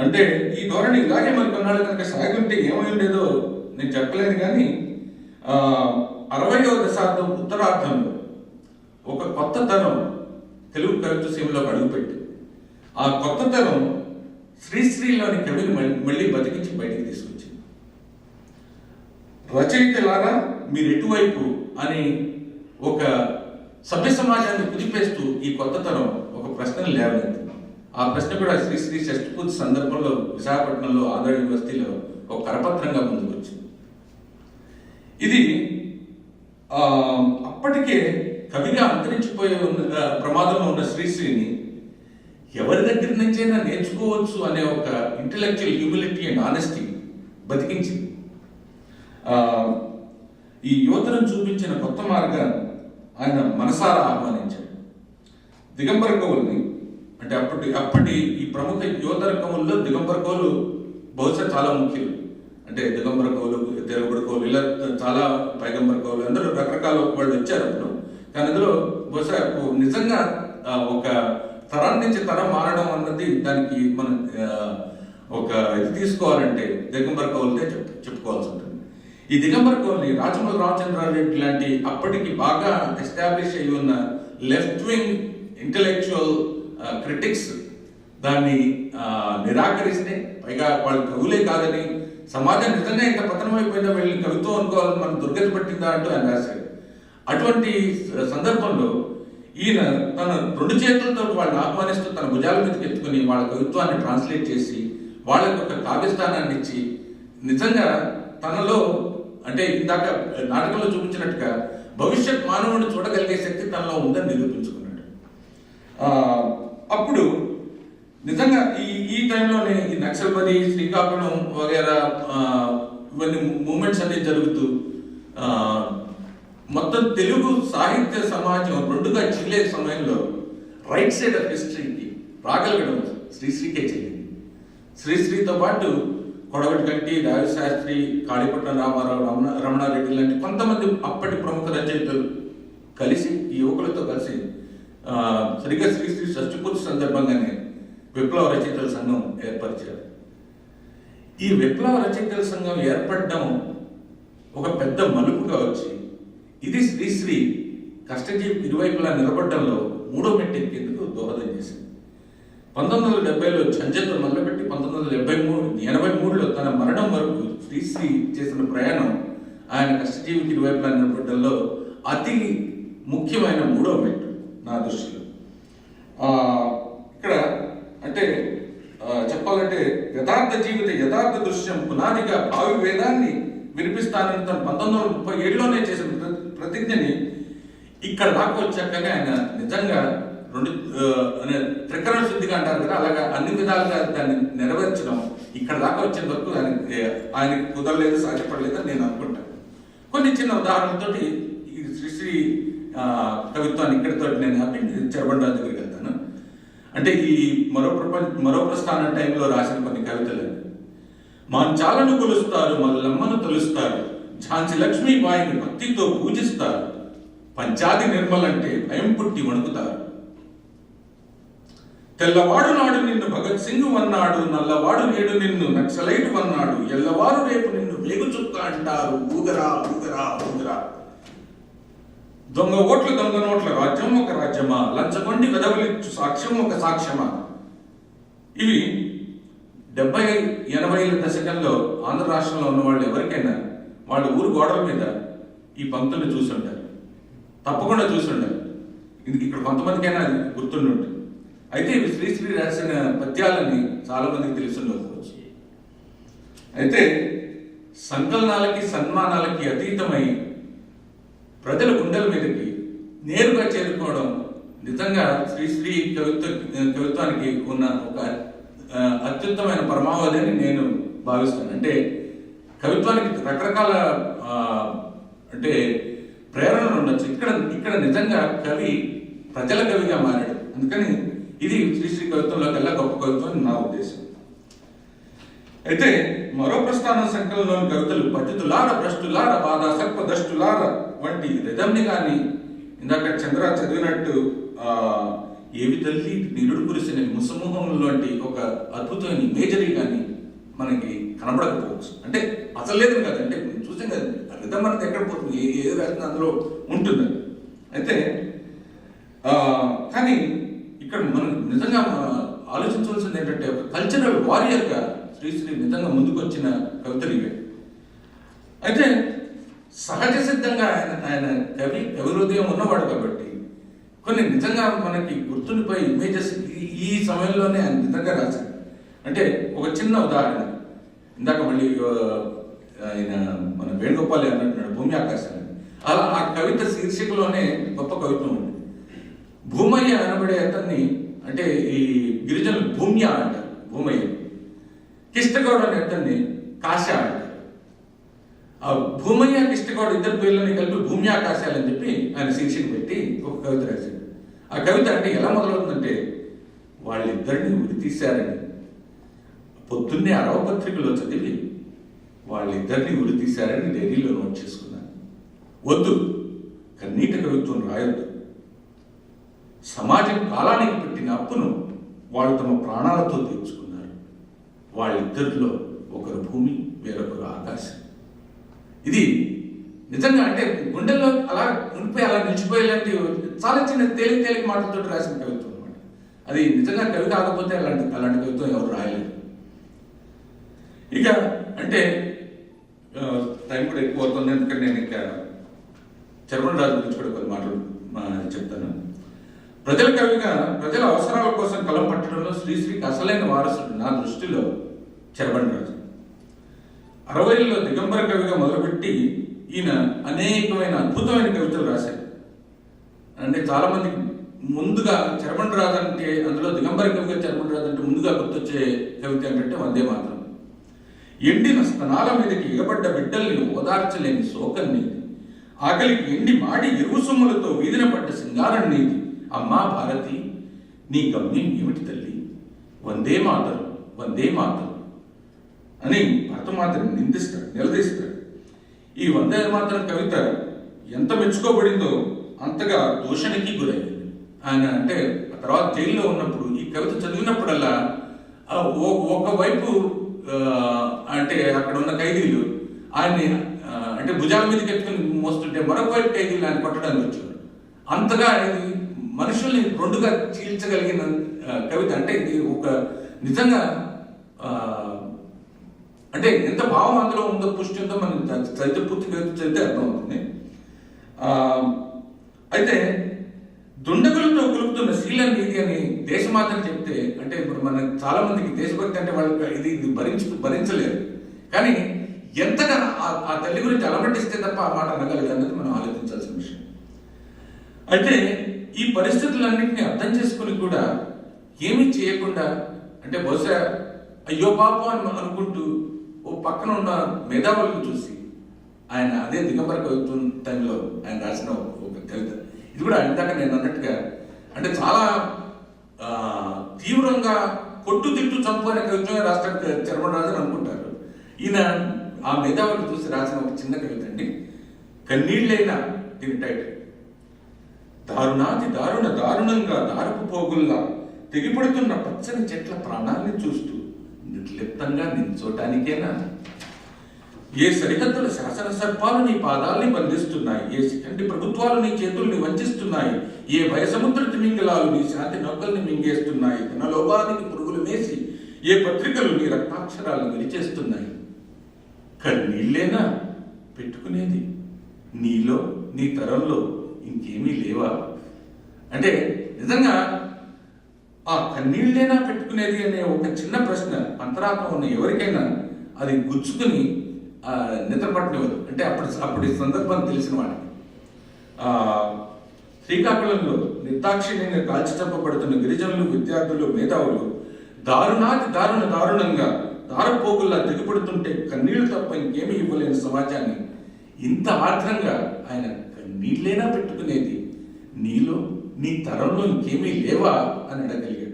అంటే ఈ ధోరణి ఇలాగే మరి కొన్నాళ్ళు కనుక సాగి ఉంటే ఏమై ఉండేదో నేను చెప్పలేను కానీ అరవయో దశాబ్దం ఉత్తరార్థంలో ఒక కొత్త తరం తెలుగు కవిత్వ సీమలోకి అడుగుపెట్టి ఆ కొత్త తరం శ్రీశ్రీలోని కవిని మళ్ళీ మళ్ళీ బతికించి బయటికి తీసుకొచ్చింది. రచయితలారా మీరు ఎటువైపు అని ఒక సభ్య సమాజాన్ని కుదిపేస్తూ ఈ కొత్త తరం ఒక ప్రశ్నను లేవనెత్తింది. ఆ ప్రశ్న కూడా శ్రీ శ్రీ షష్ఠపూర్తి సందర్భంలో విశాఖపట్నంలో ఆంధ్ర యూనివర్సిటీలో ఒక కరపత్రంగా ముందుకొచ్చింది. ఇది అప్పటికే కవిగా అంతరించిపోయే ఉన్న ప్రమాదంలో ఉన్న శ్రీశ్రీని ఎవరి దగ్గర నుంచైనా నేర్చుకోవచ్చు అనే ఒక ఇంటలెక్చువల్ హ్యూమిలిటీ అండ్ ఆనెస్టీ బతికించింది. ఈ యువతను చూపించిన కొత్త మార్గాన్ని ఆయన మనసారా ఆహ్వానించాడు. దిగంబర కవుల్ని అంటే అప్పటి అప్పటి ఈ ప్రముఖ యువతర దిగంబర కౌలు బహుశా చాలా ముఖ్యం. అంటే దిగంబర కౌలు తిరుగుబడి కోలు ఇలా చాలా పైగంబర కోలు అందరూ రకరకాల వాళ్ళు వచ్చారు అప్పుడు కానీ అందులో బహుశా నిజంగా ఒక తరం నుంచి తరం మారడం అన్నది దానికి మనం ఒక ఇది తీసుకోవాలంటే దిగంబర కవులనే చెప్ చెప్పుకోవాల్సి ఉంటుంది ఈ దిగంబర కవుల్ని రాజమౌళి రామచంద్రారెడ్డి లాంటి అప్పటికి బాగా ఎస్టాబ్లిష్ అయి ఉన్న లెఫ్ట్ వింగ్ ఇంటలెక్చువల్ క్రిటిక్స్ దాన్ని నిరాకరిస్తే పైగా వాళ్ళు కవులే కాదని సమాజం నిజంగా ఇంత పతనమైపోయిందా వెళ్ళి కవిత్వం అనుకోవాలని మనం దుర్గతి పట్టిందా అంటూ ఆయన రాశారు. అటువంటి సందర్భంలో ఈయన తన రెండు చేతులతో వాళ్ళని ఆహ్వానిస్తూ తన భుజాల మీదకి ఎత్తుకుని వాళ్ళ కవిత్వాన్ని ట్రాన్స్లేట్ చేసి వాళ్ళకి ఒక కావ్యస్థానాన్ని ఇచ్చి నిజంగా తనలో అంటే ఇందాక నాటకంలో చూపించినట్టుగా భవిష్యత్ మానవుడిని చూడగలిగే శక్తి తనలో ఉందని నిరూపించుకున్నాడు. ఆ, అప్పుడు నిజంగా ఈ ఈ టైంలోనే ఈ నక్సల్బరి శ్రీకాకుళం వగేరా ఇవన్నీ మూమెంట్స్ అనేవి జరుగుతూ మొత్తం తెలుగు సాహిత్య సమాజం రెండుగా చిల్లే సమయంలో రైట్ సైడ్ ఆఫ్ హిస్టరీకి రాగలగడం శ్రీశ్రీకే చెల్లింది శ్రీశ్రీతో పాటు కొడవటి గంటి రావి శాస్త్రి కాళీపట్నం రామారావు రమణ రమణారెడ్డి లాంటి కొంతమంది అప్పటి ప్రముఖ రచయితలు కలిసి ఈ యువకులతో కలిసి సరిగ్గా శ్రీశ్రీ షష్ఠపూర్తి సందర్భంగానే విప్లవ రచయితల సంఘం ఏర్పరిచారు. ఈ విప్లవ రచయితల సంఘం ఏర్పడడం ఒక పెద్ద మలుపుగా వచ్చి ఇది శ్రీశ్రీ కష్టజీవి ఇరువైపులా నిలబడడంలో మూడో మెట్టు ఎక్కేందుకు దోహదం చేసింది. పంతొమ్మిది వందల డెబ్బైలో ఝంజతో మొదలుపెట్టి పంతొమ్మిది వందల డెబ్బై మూడు ఎనభై మూడులో తన మరణం వరకు శ్రీశ్రీ చేసిన ప్రయాణం ఆయన కష్టజీవికి ఇరువైపులా నిలబడడంలో అతి ముఖ్యమైన మూడో మెట్టు. నా దృష్టిలో. ఇక్కడ అంటే చెప్పాలంటే యథార్థ జీవిత యథార్థ దృశ్యం పునాదిగా భావి వేదాన్ని వినిపిస్తానని తను పంతొమ్మిది వందల ముప్పై ఏడులోనే చేసిన ప్రతిజ్ఞని ఇక్కడ దాకా వచ్చాకనే ఆయన నిజంగా రెండు త్రికరణ శుద్ధిగా అంటారు కదా అలాగా అన్ని విధాలుగా దాన్ని నెరవేర్చడం ఇక్కడ దాకా వచ్చే వరకు ఆయన ఆయనకి కుదరలేదు సాధ్యపడలేదు అని నేను అనుకుంటాను. కొన్ని చిన్న ఉదాహరణలతోటి ఈ శ్రీశ్రీ కవిత్వాన్ని ఇక్కడితో నేను హ్యాపీ చెరబండ దగ్గరికి వెళ్తాను. అంటే ఈ మరో ప్రపంచ మరో ప్రస్థానం టైంలో రాసిన కొన్ని కవితలు. మాంచాలను కొలుస్తారు మల్లమ్మను తొలుస్తారు ఝాన్సీ లక్ష్మీబాయిని భక్తితో పూజిస్తారు పంచాది నిర్మలంటే భయం పుట్టి వణుకుతారు. తెల్లవాడు నాడు నిన్ను భగత్ సింగ్ వన్నాడు నల్లవాడు నేడు నిన్ను నక్సలైట్ వన్నాడు ఎల్లవారు రేపు నిన్ను వేగుచుక్క అంటారు. ఊగరా ఊగరా ఊగరా. దొంగ ఓట్లు దొంగ నోట్ల రాజ్యం ఒక రాజ్యమా? లంచగొండి వెదవలిచ్చు సాక్ష్యం ఒక సాక్ష్యమా? ఇవి డెబ్బై ఎనభైల దశకంలో ఆంధ్ర రాష్ట్రంలో ఉన్న వాళ్ళు ఎవరికైనా వాళ్ళ ఊరు గోడల మీద ఈ పంక్తులు చూసుంటారు. తప్పకుండా చూసుంటారు. ఇది ఇక్కడ కొంతమందికైనా అది గుర్తుండి అయితే ఇవి శ్రీశ్రీ రాసిన పద్యాలని చాలా మందికి తెలిసి అయితే సంకలనాలకి సన్మానాలకి అతీతమై ప్రజల గుండెల మీదకి నేరుగా చేరుకోవడం నిజంగా శ్రీశ్రీ కవిత్వ కవిత్వానికి ఉన్న ఒక అత్యుత్తమైన పరమావధి అని నేను భావిస్తాను అంటే కవిత్వానికి రకరకాల అంటే ప్రేరణలు ఉండొచ్చు. ఇక్కడ ఇక్కడ నిజంగా కవి ప్రజల కవిగా మారాడు. అందుకని ఇది శ్రీశ్రీ కవిత్వంలో కల్లా గొప్ప కవిత్వం నా ఉద్దేశం. అయితే మరో ప్రస్థానం సంకలనంలోని కవితలు పతితులార భ్రష్టులార బాధ సర్ప దష్టులార వంటి రిధంని కానీ ఇందాక చంద్ర చదివినట్టు ఏవి తల్లి నిరుడు కురిసిన ముసమూహం లాంటి ఒక అద్భుతమైన ఇమేజరీ కానీ మనకి కనబడకపోవచ్చు. అంటే అసలు లేదు కదా అంటే చూసాం కదా రిధం అనేది ఎక్కడ పోతుంది? ఏ ఏ రాసిన అందులో ఉంటుంది అయితే కానీ ఇక్కడ మనం నిజంగా ఆలోచించవలసింది ఏంటంటే ఒక కల్చరల్ వారియర్గా శ్రీశ్రీ నిజంగా ముందుకు వచ్చిన కవితలు ఇవే. అయితే సహజ సిద్ధంగా ఆయన ఆయన కవి కవి హృదయం ఉన్నవాడు కాబట్టి కొన్ని నిజంగా మనకి గుర్తుండిపోయి ఇమేజెస్ ఈ- ఈ సమయంలోనే ఆయన నిజంగా రాశాడు అంటే ఒక చిన్న ఉదాహరణ. ఇందాక మళ్ళీ ఆయన మన వేణుగోపాల్ అన్నట్టున్నాడు భూమి ఆకాశాన్ని అలా ఆ కవిత శీర్షికలోనే గొప్ప కవిత్వం ఉంది. భూమయ్య అనబడే అతన్ని అంటే ఈ గిరిజనులు భూమ్య అంటారు భూమయ్య. కిష్టగౌడ అనే అతన్ని కాశ అంటారు. భూమయ్య కృష్ణగౌడ్ ఇద్దరు పేర్లని కలిపి భూమి ఆకాశాలు అని చెప్పి ఆయన శీర్షిక పెట్టి ఒక కవిత రాశాడు. ఆ కవిత అంటే ఎలా మొదలవుతుందంటే వాళ్ళిద్దరిని ఉరి తీశారని పొద్దున్నే అరవపత్రికలో చదివి వాళ్ళిద్దరిని ఉరి తీశారని డైరీలో నోట్ చేసుకున్నాను. వద్దు కన్నీట కవిత్వం రాయొద్దు. సమాజం కాలానికి పెట్టిన అప్పును వాళ్ళు తమ ప్రాణాలతో తీర్చుకున్నారు. వాళ్ళిద్దరిలో ఒకరు భూమి వేరొకరు ఆకాశం. ఇది నిజంగా అంటే గుండెల్లో అలా ఉండిపోయి అలా నిలిచిపోయేలాంటి చాలా చిన్న తేలిక తేలిక మాటలతో రాసిన కవిత్వం అనమాట అది నిజంగా కవి కాకపోతే అలాంటి అలాంటి కవిత్వం ఎవరు రాయలేదు. ఇక అంటే టైం కూడా ఎక్కువ అవుతుంది ఎందుకంటే నేను ఇంకా చర్మన్ రాజు గురించి కూడా కొన్ని మాటలు చెప్తాను. ప్రజల కవిగా ప్రజల అవసరాల కోసం కలం పట్టడంలో శ్రీశ్రీకి అసలైన వారసుడు నా దృష్టిలో చర్మన్ రాజు. అరవైలో దిగంబర కవిగా మొదలుపెట్టి ఈయన అనేకమైన అద్భుతమైన కవితలు రాశారు. అంటే చాలా మంది ముందుగా చరబండి రాజు అంటే అందులో దిగంబర కవిగా చరబండి రాజు అంటే ముందుగా గుర్తొచ్చే కవిత ఏంటంటే వందే మాత్రం. ఎండిన స్తనాల మీదకి ఎగబడ్డ బిడ్డల్ని ఓదార్చలేని శోకం నీది. ఆకలికి ఎండి మాడి ఎరువు సొమ్ములతో వీధిన పడ్డ సింగారం నీది. అమ్మా భారతి నీ గమ్యం ఏమిటి తల్లి? వందే మాతరం వందే మాతరం. అని భరతమాతని నిందిస్తాడు నిలదీస్తాడు. ఈ వందే మాతరం కవిత ఎంత మెచ్చుకోబడిందో అంతగా దూషణకి గురైంది. ఆయన అంటే ఆ తర్వాత జైల్లో ఉన్నప్పుడు ఈ కవిత చదివినప్పుడల్లా ఒకవైపు అంటే అక్కడ ఉన్న ఖైదీలు ఆయన్ని అంటే భుజాల మీద ఎత్తుకుని మోస్తుంటే మరొక వైపు ఖైదీలు ఆయన కొట్టడానికి వచ్చారు అంతగా ఇది మనుషుల్ని రెండుగా చీల్చగలిగిన కవిత అంటే ఇది ఒక నిజంగా అంటే ఎంత భావం అందులో ఉందో పుష్టి ఉందో మనం చరిత్ర పూర్తిగా చదివితే అర్థమవుతుంది. అయితే దుండగులతో కులుపుతున్న శీల నీతి అని దేశమాతను చెప్తే అంటే ఇప్పుడు మన చాలా మందికి దేశభక్తి అంటే వాళ్ళకి ఇది ఇది భరించు భరించలేరు. కానీ ఎంతగా ఆ- ఆ తల్లి గురించి అలమటిస్తే తప్ప ఆ మాట అనగలదు అన్నది మనం ఆలోచించాల్సిన విషయం. అయితే ఈ పరిస్థితులన్నింటినీ అర్థం చేసుకుని కూడా ఏమీ చేయకుండా అంటే బహుశా అయ్యో పాపం అని అనుకుంటూ ఓ పక్కన ఉన్న మేధావులను చూసి ఆయన అదే దిగంబర కవిత్వం టైంలో ఆయన రాసిన ఒక కవిత. ఇది కూడా ఇందాక నేను అన్నట్టుగా అంటే చాలా తీవ్రంగా కొట్టు తిట్టు చంపు అనే కవిత్వమే రాష్ట్ర చరమరాజు అనుకుంటారు. ఈయన ఆ మేధావులు చూసి రాసిన ఒక చిన్న కవిత అండి. కన్నీళ్ళైనా దీని టైటిల్ దారుణాది దారుణ దారుణంగా దారుపు పోగుల్లా తెగిపడుతున్న పచ్చని చెట్ల ప్రాణాల్ని చూస్తూ నిర్లిప్తంగా నిల్చోటానికేనా? ఏ సరిహద్దుల శాసన సర్పాలు నీ పాదాల్ని బంధిస్తున్నాయి ఏ శిఖండి ప్రభుత్వాలు నీ చేతుల్ని వంచిస్తున్నాయి ఏ భయసముద్ర తిమింగలాలు నీ శాంతి నౌకల్ని మింగేస్తున్నాయి తన పురుగులు వేసి ఏ పత్రికలు నీ రక్తాక్షరాలు విరిచేస్తున్నాయి. కన్నీళ్ళేనా పెట్టుకునేది? నీలో నీ తరంలో ఇంకేమీ లేవా? అంటే నిజంగా ఆ కన్నీళ్ళైనా పెట్టుకునేది అనే ఒక చిన్న ప్రశ్న అంతరాత్మ ఉన్న ఎవరికైనా అది గుచ్చుకుని ఆ, నిద్రపట్టనివ్వదు. అంటే అప్పుడు అప్పుడు సందర్భం తెలిసిన వాడికి. శ్రీకాకుళంలో నిర్దాక్షిణ్యంగా కాల్చితంపబడుతున్న గిరిజనులు విద్యార్థులు మేధావులు దారుణాతి దారుణ దారుణంగా దారపోగుల్లా దిగుపడుతుంటే కన్నీళ్ళు తప్ప ఇంకేమీ ఇవ్వలేని సమాజాన్ని ఇంత ఆర్ద్రంగా ఆయన కన్నీళ్ళైనా పెట్టుకునేది నీలో నీ తరంలో ఇంకేమీ లేవా అని అడగలిగాడు.